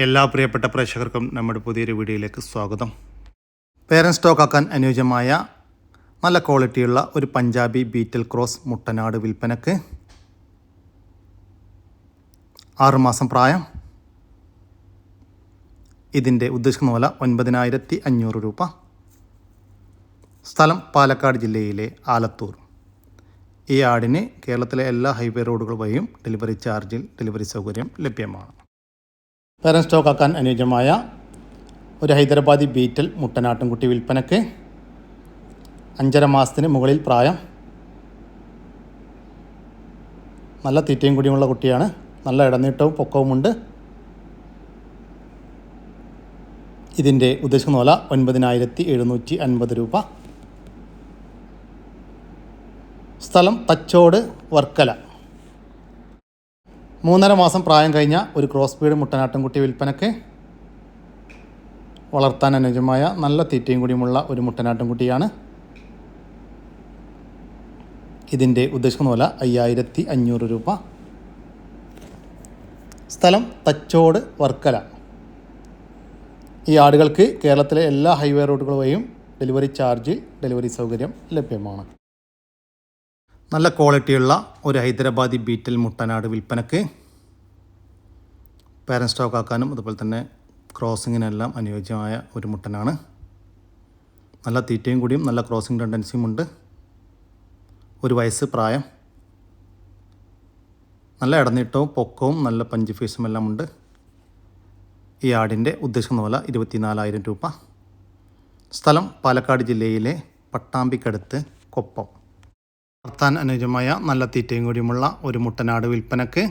എല്ലാ പ്രിയപ്പെട്ട പ്രേക്ഷകർക്കും നമ്മുടെ പുതിയൊരു വീഡിയോയിലേക്ക് സ്വാഗതം. പേരൻ സ്റ്റോക്കാക്കാൻ അനുയോജ്യമായ നല്ല ക്വാളിറ്റിയുള്ള ഒരു പഞ്ചാബി ബീറ്റൽ ക്രോസ് മുട്ടനാട് വിൽപ്പനക്ക് ആറുമാസം പ്രായം. ഇതിന്റെ ഉദ്ദേശിക്കുന്ന വില ഒൻപതിനായിരത്തി അഞ്ഞൂറ് രൂപ. സ്ഥലം പാലക്കാട് ജില്ലയിലെ ആലത്തൂർ. ഈ ആടിന് കേരളത്തിലെ എല്ലാ ഹൈവേ റോഡുകൾ വഴിയും ഡെലിവറി ചാർജിൽ ഡെലിവറി സൗകര്യം ലഭ്യമാണ്. പേരൻ സ്റ്റോക്കാക്കാൻ അനുയോജ്യമായ ഒരു ഹൈദരാബാദി ബീറ്റൽ മുട്ടനാട്ടുംകുട്ടി വിൽപ്പനക്ക് അഞ്ചര മാസത്തിന് മുകളിൽ പ്രായം. നല്ല തീറ്റയും കുടിയുമുള്ള കുട്ടിയാണ്. നല്ല ഇടനീട്ടവും പൊക്കവുമുണ്ട്. ഇതിന്റെ ഉദ്ദേശിക്കുന്ന വില ഒൻപതിനായിരത്തി എഴുന്നൂറ്റി അൻപത് രൂപ. സ്ഥലം തച്ചോട് വർക്കല. മൂന്നര മാസം പ്രായം കഴിഞ്ഞ ഒരു ക്രോസ് ബീഡ് മുട്ടനാട്ടുംകുട്ടി വിൽപ്പനക്ക് വളർത്താൻ അനുജമായ നല്ല തീറ്റയും കൂടിയുമുള്ള ഒരു മുട്ടനാട്ടുംകുട്ടിയാണ്. ഇതിന്റെ ഉദ്ദേശിക്കുന്ന വില അയ്യായിരത്തി അഞ്ഞൂറ് രൂപ. സ്ഥലം തച്ചോട് വർക്കല. ഈ ആടുകൾക്ക് കേരളത്തിലെ എല്ലാ ഹൈവേ റോഡുകൾ വഴിയും ഡെലിവറി ചാർജ് ഡെലിവറി സൗകര്യം ലഭ്യമാണ്. നല്ല ക്വാളിറ്റിയുള്ള ഒരു ഹൈദരാബാദി ബീറ്റൽ മുട്ടനാട് വിൽപ്പനക്ക് പാരൻ സ്റ്റോക്ക് ആക്കാനും അതുപോലെ തന്നെ ക്രോസിങ്ങിനെല്ലാം അനുയോജ്യമായ ഒരു മുട്ടനാണ്. നല്ല തീറ്റയും കൂടിയും നല്ല ക്രോസിംഗ് ടെൻഡൻസിയും ഉണ്ട്. ഒരു വയസ്സ് പ്രായം. നല്ല ഇടനീട്ടവും പൊക്കവും നല്ല പഞ്ച് ഫീസും എല്ലാം ഉണ്ട്. ഈ ആടിന്റെ ഉദ്ദേശിക്കുന്ന പോലെ ഇരുപത്തിനാലായിരം രൂപ. സ്ഥലം പാലക്കാട് ജില്ലയിലെ പട്ടാമ്പിക്കടുത്ത് കൊപ്പം. വളർത്താൻ അനുയോജ്യമായ നല്ല തീറ്റയും കൂടിയുമുള്ള ഒരു മുട്ടനാട് വിൽപ്പനക്ക്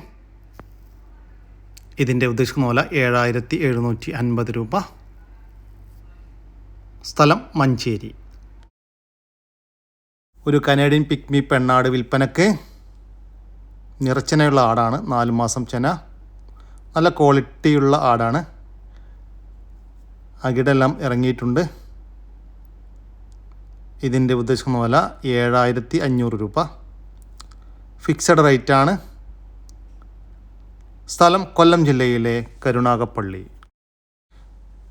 ഇതിന്റെ ഉദ്ദേശിക്കുന്ന പോലെ ഏഴായിരത്തി എഴുന്നൂറ്റി അൻപത് രൂപ. സ്ഥലം മഞ്ചേരി. ഒരു കനേഡിയൻ പിക്മി പെണ്ണാട് വിൽപ്പനക്ക് നിറച്ചനയുള്ള ആടാണ്. നാല് മാസം ചെന. നല്ല ക്വാളിറ്റിയുള്ള ആടാണ്. അകിടെല്ലാം ഇറങ്ങിയിട്ടുണ്ട്. ഇതിന്റെ ഉദ്ദേശിക്കുന്ന വില ഏഴായിരത്തി അഞ്ഞൂറ് രൂപ. ഫിക്സഡ് റേറ്റ് ആണ്. സ്ഥലം കൊല്ലം ജില്ലയിലെ കരുണാകപ്പള്ളി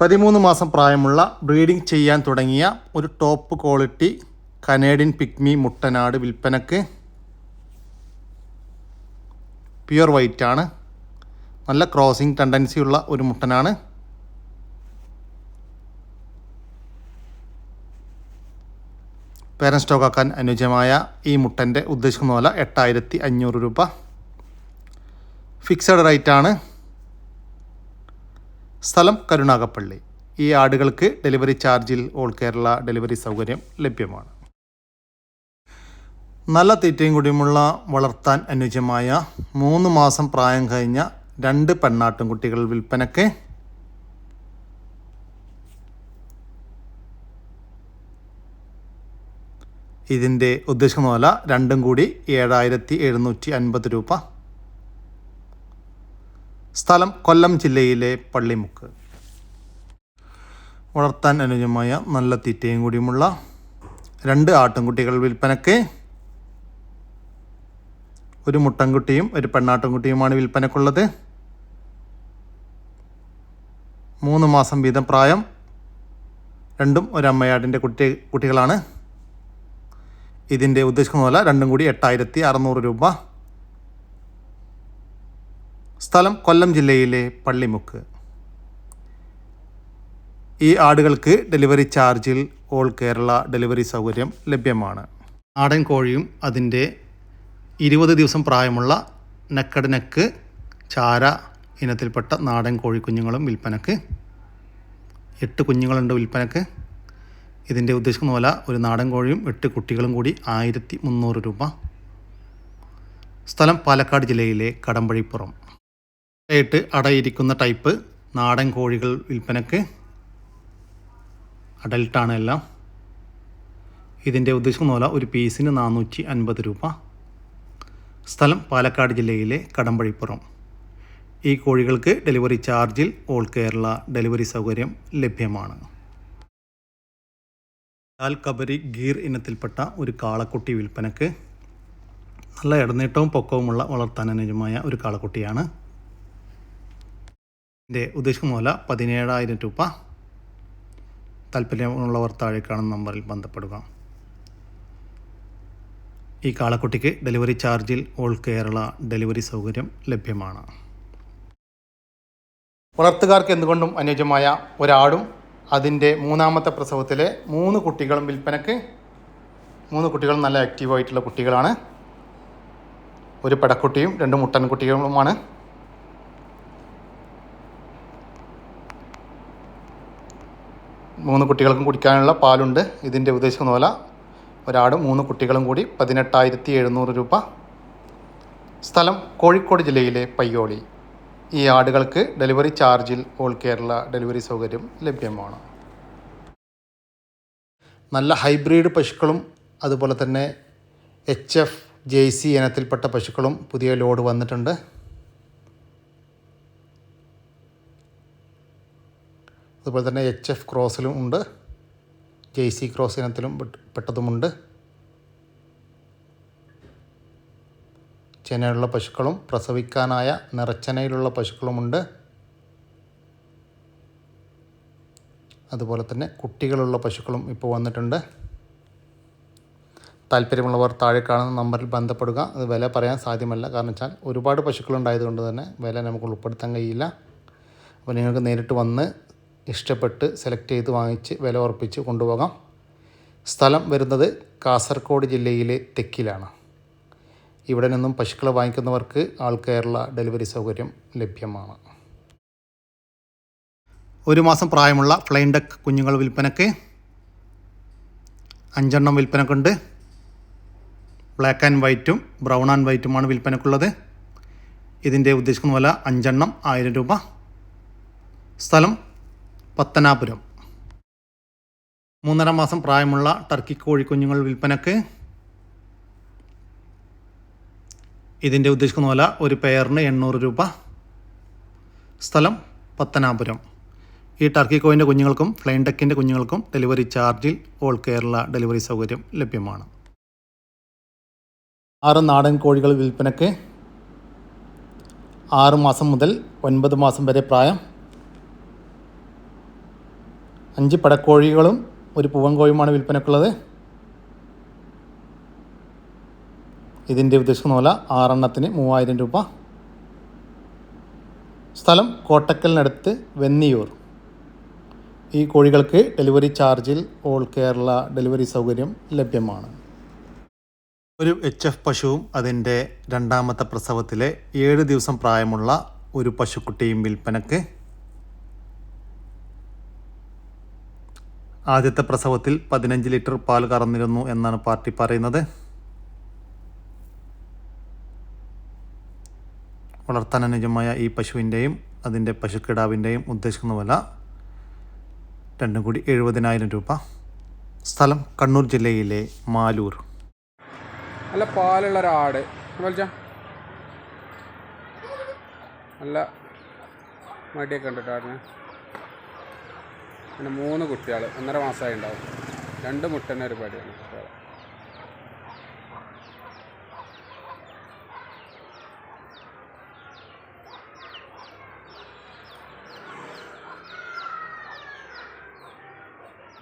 പതിമൂന്ന് മാസം പ്രായമുള്ള ബ്രീഡിംഗ് ചെയ്യാൻ തുടങ്ങിയ ഒരു ടോപ്പ് ക്വാളിറ്റി കനേഡിയൻ പിക്മി മുട്ടനാട് വിൽപ്പനക്ക് പ്യുർ വൈറ്റ് ആണ്. നല്ല ക്രോസിംഗ് ടെൻഡൻസിയുള്ള ഒരു മുട്ടനാണ്. പേരൻ സ്റ്റോക്ക് ആക്കാൻ അനുയോജ്യമായ ഈ മുട്ടന്റെ ഉദ്ദേശിക്കുന്ന വില എട്ടായിരത്തി അഞ്ഞൂറ് രൂപ. ഫിക്സഡ് റേറ്റ് ആണ് സ്ഥലം കരുണാകപ്പള്ളി ഈ ആടുകൾക്ക് ഡെലിവറി ചാർജിൽ ഓൾ കേരള ഡെലിവറി സൗകര്യം ലഭ്യമാണ്. നല്ല തീറ്റയും കൂടിയുമുള്ള വളർത്താൻ അനുയോജ്യമായ മൂന്ന് മാസം പ്രായം കഴിഞ്ഞ രണ്ട് പെണ്ണാട്ടും കുട്ടികൾ വിൽപ്പനക്ക് ഇതിന്റെ ഉദ്ദേശിക്കുന്ന വില രണ്ടും കൂടി ഏഴായിരത്തി എഴുന്നൂറ്റി അൻപത് രൂപ. സ്ഥലം കൊല്ലം ജില്ലയിലെ പള്ളിമുക്ക്. വളർത്താൻ അനുയോജ്യമായ നല്ല തീറ്റയും കൂടിയുമുള്ള രണ്ട് ആട്ടിൻകുട്ടികൾ വിൽപ്പനക്ക് ഒരു മുട്ടൻകുട്ടിയും ഒരു പെണ്ണാട്ടിൻകുട്ടിയുമാണ് വിൽപ്പനക്കുള്ളത് മൂന്ന് മാസം വീതം പ്രായം. രണ്ടും ഒരമ്മയാടിന്റെ കുട്ടി കുട്ടികളാണ്. ഇതിന്റെ ഉദ്ദേശിക്കുന്ന വില രണ്ടും കൂടി എട്ടായിരത്തി അറുന്നൂറ് രൂപ. സ്ഥലം കൊല്ലം ജില്ലയിലെ പള്ളിമുക്ക്. ഈ ആടുകൾക്ക് ഡെലിവറി ചാർജിൽ ഓൾ കേരള ഡെലിവറി സൗകര്യം ലഭ്യമാണ്. ആടൻ കോഴിയും അതിന്റെ ഇരുപത് ദിവസം പ്രായമുള്ള നെക്കടനക്ക് ചാര ഇനത്തിൽപ്പെട്ട നാടൻ കോഴിക്കുഞ്ഞുങ്ങളും വിൽപ്പനക്ക്. എട്ട് കുഞ്ഞുങ്ങളുണ്ട് വിൽപ്പനക്ക്. ഇതിന്റെ ഉദ്ദേശിക്കുന്ന പോലെ ഒരു നാടൻ കോഴിയും എട്ട് കുട്ടികളും കൂടി ആയിരത്തി മുന്നൂറ് രൂപ. സ്ഥലം പാലക്കാട് ജില്ലയിലെ കടമ്പഴിപ്പുറം. ആയിട്ട് അടയിരിക്കുന്ന ടൈപ്പ് നാടൻ കോഴികൾ വിൽപ്പനക്ക് അഡൽട്ടാണ് എല്ലാം. ഇതിന്റെ ഉദ്ദേശിക്കുന്ന പോലെ ഒരു പീസിന് നാനൂറ്റി അൻപത് രൂപ. സ്ഥലം പാലക്കാട് ജില്ലയിലെ കടമ്പഴിപ്പുറം. ഈ കോഴികൾക്ക് ഡെലിവറി ചാർജിൽ ഓൾ കേരള ഡെലിവറി സൗകര്യം ലഭ്യമാണ്. ലാൽ കബരി ഗീർ ഇനത്തിൽപ്പെട്ട ഒരു കാളക്കുട്ടി വിൽപ്പനക്ക് നല്ല ഇടനീട്ടവും പൊക്കവുമുള്ള വളർത്താൻ അനുജമായ ഒരു കാളക്കുട്ടിയാണ്. ഇതിന്റെ ഉദ്ദേശിക്കുന്ന പതിനേഴായിരം രൂപ. താല്പര്യമുള്ളവർ താഴെ കാണുന്ന നമ്പറിൽ ബന്ധപ്പെടുക. ഈ കാളക്കുട്ടിക്ക് ഡെലിവറി ചാർജിൽ ഓൾ കേരള ഡെലിവറി സൗകര്യം ലഭ്യമാണ്. വളർത്തുകാർക്ക് എന്തുകൊണ്ടും അനുയോജ്യമായ ഒരാടും അതിന്റെ മൂന്നാമത്തെ പ്രസവത്തിലെ മൂന്ന് കുട്ടികളും വിൽപ്പനക്ക് മൂന്ന് കുട്ടികളും നല്ല ആക്റ്റീവായിട്ടുള്ള കുട്ടികളാണ്. ഒരു പെടക്കുട്ടിയും രണ്ട് മുട്ടൻ കുട്ടികളുമാണ് മൂന്ന് കുട്ടികൾക്കും കുടിക്കാനുള്ള പാലുണ്ട്. ഇതിന്റെ ഉദ്ദേശിക്കുന്ന പോലെ ഒരാട് മൂന്ന് കുട്ടികളും കൂടി പതിനെട്ടായിരത്തി എഴുന്നൂറ് രൂപ. സ്ഥലം കോഴിക്കോട് ജില്ലയിലെ പയ്യോളി. ഈ ആടുകൾക്ക് ഡെലിവറി ചാർജിൽ ഓൾ കേരള ഡെലിവറി സൗകര്യം ലഭ്യമാണ്. നല്ല ഹൈബ്രിഡ് പശുക്കളും അതുപോലെ തന്നെ എച്ച് എഫ് ജെ സി ഇനത്തിൽപ്പെട്ട പശുക്കളും പുതിയ ലോഡ് വന്നിട്ടുണ്ട്. അതുപോലെ തന്നെ എച്ച് എഫ് ക്രോസിലും ഉണ്ട്. ജെ സി ക്രോസ് ഇനത്തിലും പെട്ട് പെട്ടതുമുണ്ട്. ചെനയുള്ള പശുക്കളും പ്രസവിക്കാനായ നിറച്ചനയിലുള്ള പശുക്കളുമുണ്ട്. അതുപോലെ തന്നെ കുട്ടികളുള്ള പശുക്കളും ഇപ്പോൾ വന്നിട്ടുണ്ട്. താല്പര്യമുള്ളവർ താഴെ കാണുന്ന നമ്പറിൽ ബന്ധപ്പെടുക. അത് വില പറയാൻ സാധ്യമല്ല. കാരണം വെച്ചാൽ ഒരുപാട് പശുക്കളുണ്ടായതുകൊണ്ട് തന്നെ വില നമുക്ക് ഉൾപ്പെടുത്താൻ കഴിയില്ല. അപ്പോൾ നിങ്ങൾക്ക് നേരിട്ട് വന്ന് ഇഷ്ടപ്പെട്ട് സെലക്ട് ചെയ്ത് വാങ്ങിച്ച് വില ഉറപ്പിച്ച് കൊണ്ടുപോകാം. സ്ഥലം വരുന്നത് കാസർഗോഡ് ജില്ലയിലെ തെക്കിലാണ്. ഇവിടെ നിന്നും പശുക്കളെ വാങ്ങിക്കുന്നവർക്ക് ആൾ കേരള ഡെലിവറി സൗകര്യം ലഭ്യമാണ്. ഒരു മാസം പ്രായമുള്ള ഫ്ലൈൻ ഡക്ക് കുഞ്ഞുങ്ങൾ വിൽപ്പനക്ക് അഞ്ചെണ്ണം വിൽപ്പനക്കുണ്ട്. ബ്ലാക്ക് ആൻഡ് വൈറ്റും ബ്രൗൺ ആൻഡ് വൈറ്റുമാണ് വിൽപ്പനക്കുള്ളത്. ഇതിന്റെ ഉദ്ദേശിക്കുന്ന വില അഞ്ചെണ്ണം ആയിരം രൂപ. സ്ഥലം പത്തനാപുരം. മൂന്നര മാസം പ്രായമുള്ള ടർക്കി കോഴിക്കുഞ്ഞുങ്ങൾ വിൽപ്പനക്ക് ഇതിന്റെ ഉദ്ദേശിക്കുന്ന പോലെ ഒരു പെയറിന് എണ്ണൂറ് രൂപ. സ്ഥലം പത്തനാപുരം. ഈ ടർക്കി കോയിന്റെ കുഞ്ഞുങ്ങൾക്കും ഫ്ലൈൻ ടെക്കിന്റെ കുഞ്ഞുങ്ങൾക്കും ഡെലിവറി ചാർജിൽ ഓൾ കേരള ഡെലിവറി സൗകര്യം ലഭ്യമാണ്. ആറ് നാടൻ കോഴികൾ വിൽപ്പനയ്ക്ക് ആറ് മാസം മുതൽ ഒൻപത് മാസം വരെ പ്രായം. അഞ്ച് പടക്കോഴികളും ഒരു പൂവൻ കോഴിയുമാണ് വിൽപ്പനക്കുള്ളത് ഇതിന്റെ ഉദ്ദേശിക്കുന്ന പോലെ ആറെണ്ണത്തിന് മൂവായിരം രൂപ. സ്ഥലം കോട്ടക്കലിനടുത്ത് വെന്നിയൂർ. ഈ കോഴികൾക്ക് ഡെലിവറി ചാർജിൽ ഓൾ കേരള ഡെലിവറി സൗകര്യം ലഭ്യമാണ്. ഒരു എച്ച് എഫ് പശുവും അതിന്റെ രണ്ടാമത്തെ പ്രസവത്തിലെ ഏഴ് ദിവസം പ്രായമുള്ള ഒരു പശുക്കുട്ടിയും വിൽപ്പനക്ക് ആദ്യത്തെ പ്രസവത്തിൽ പതിനഞ്ച് ലിറ്റർ പാൽ കറന്നിരുന്നു എന്നാണ് പാർട്ടി പറയുന്നത്. വളർത്താൻ അനുജമായ ഈ പശുവിന്റെയും അതിന്റെ പശുക്കിടാവിന്റെയും ഉദ്ദേശിക്കുന്ന വില രണ്ടും കൂടി എഴുപതിനായിരം രൂപ. സ്ഥലം കണ്ണൂർ ജില്ലയിലെ മാലൂർ. നല്ല പാലുള്ള ഒരാട്. നല്ല മടിയൊക്കെ ഉണ്ട് പിന്നെ മൂന്ന് കുട്ടികൾ ഒന്നര മാസമായി ഉണ്ടാവും. രണ്ട് മുട്ടന്നെ ഒരു പടിയാണ് കുട്ടികൾ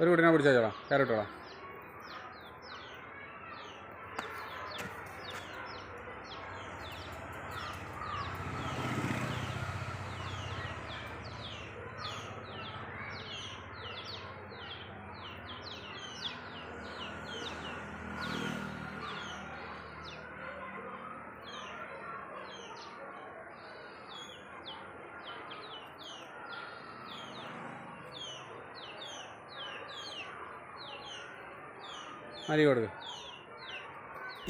ഒരു കുട്ടീനെ ചേട്ടാ കയറിട്ടോളാം കൊടുക്ക്.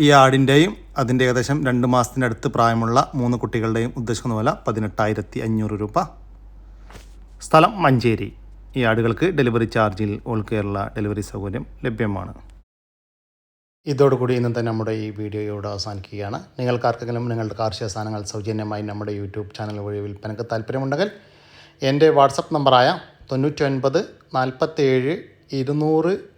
ഈ ആടിന്റെയും അതിന്റെ ഏകദേശം രണ്ട് മാസത്തിനടുത്ത് പ്രായമുള്ള മൂന്ന് കുട്ടികളുടെയും ഉദ്ദേശിക്കുന്ന വില പതിനെട്ടായിരത്തി അഞ്ഞൂറ് രൂപ. സ്ഥലം മഞ്ചേരി. ഈ ആടുകൾക്ക് ഡെലിവറി ചാർജിൽ ഓൾ കേരള ഡെലിവറി സൗകര്യം ലഭ്യമാണ്. ഇതോടുകൂടി ഇന്നത്തെ നമ്മുടെ ഈ വീഡിയോ ഇവിടെ അവസാനിക്കുകയാണ്. നിങ്ങൾക്കാർക്കെങ്കിലും നിങ്ങളുടെ കാർഷിക സാധനങ്ങൾ സൗജന്യമായി നമ്മുടെ യൂട്യൂബ് ചാനൽ വഴി വിൽപ്പനക്ക് താല്പര്യമുണ്ടെങ്കിൽ എന്റെ വാട്സപ്പ് നമ്പറായ തൊണ്ണൂറ്റൊൻപത് നാൽപ്പത്തേഴ് ഇരുന്നൂറ്